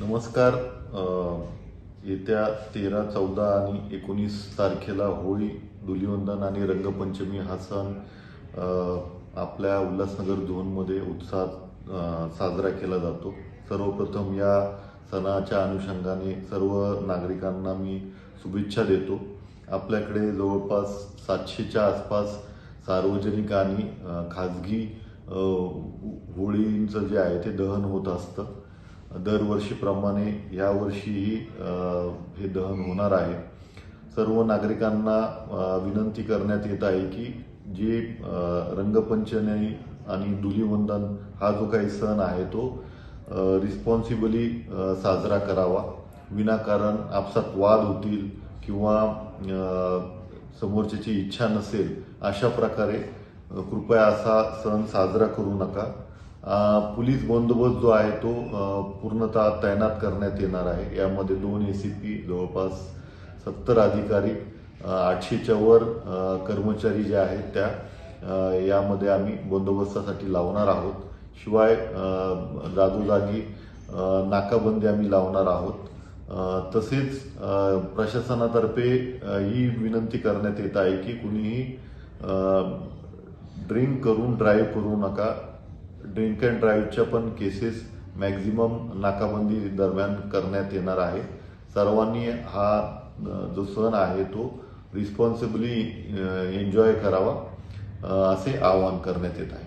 नमस्कार. येत्या तेरा चौदा आणि एकोणीस तारखेला होळी धुलिवंदन आणि रंगपंचमी हा सण आपल्या उल्हासनगर झोनमध्ये उत्साहात साजरा केला जातो. सर्वप्रथम या सणाच्या अनुषंगाने सर्व नागरिकांना मी शुभेच्छा देतो. आपल्याकडे जवळपास सातशेच्या आसपास सार्वजनिक आणि खाजगी होळींचं जे आहे ते दहन होत असतं. दरवर्षीप्रमाणे यावर्षीही हे दहन होणार आहे. सर्व नागरिकांना विनंती करण्यात येत आहे की जे रंगपंचमी आणि धुलीवंदन हा जो काही सण आहे तो रिस्पॉन्सिबली साजरा करावा. विनाकारण आपसात वाद होतील किंवा समोरच्याची इच्छा नसेल अशा प्रकारे कृपया असा सण साजरा करू नका. पोलीस बंदोबस्त जो आहे तो पूर्णतः तैनात करण्यात येणार आहे. यामध्ये दोन ए सी पी जवळपास सत्तर अधिकारी आठशेच्या वर कर्मचारी जे आहेत त्या यामध्ये आम्ही बंदोबस्तासाठी लावणार आहोत. शिवाय जागोजागी नाकाबंदी आम्ही लावणार आहोत. तसेच प्रशासनातर्फे ही विनंती करण्यात येत आहे की कुणीही ड्रिंक करून ड्राईव्ह करू नका. ड्रिंक अँड ड्राईव्हच्या पण केसेस मॅक्झिमम नाकाबंदी दरम्यान करण्यात येणार आहे. सर्वांनी हा जो सण आहे तो रिस्पॉन्सिबली एन्जॉय करावा असे आवाहन करण्यात येत आहे.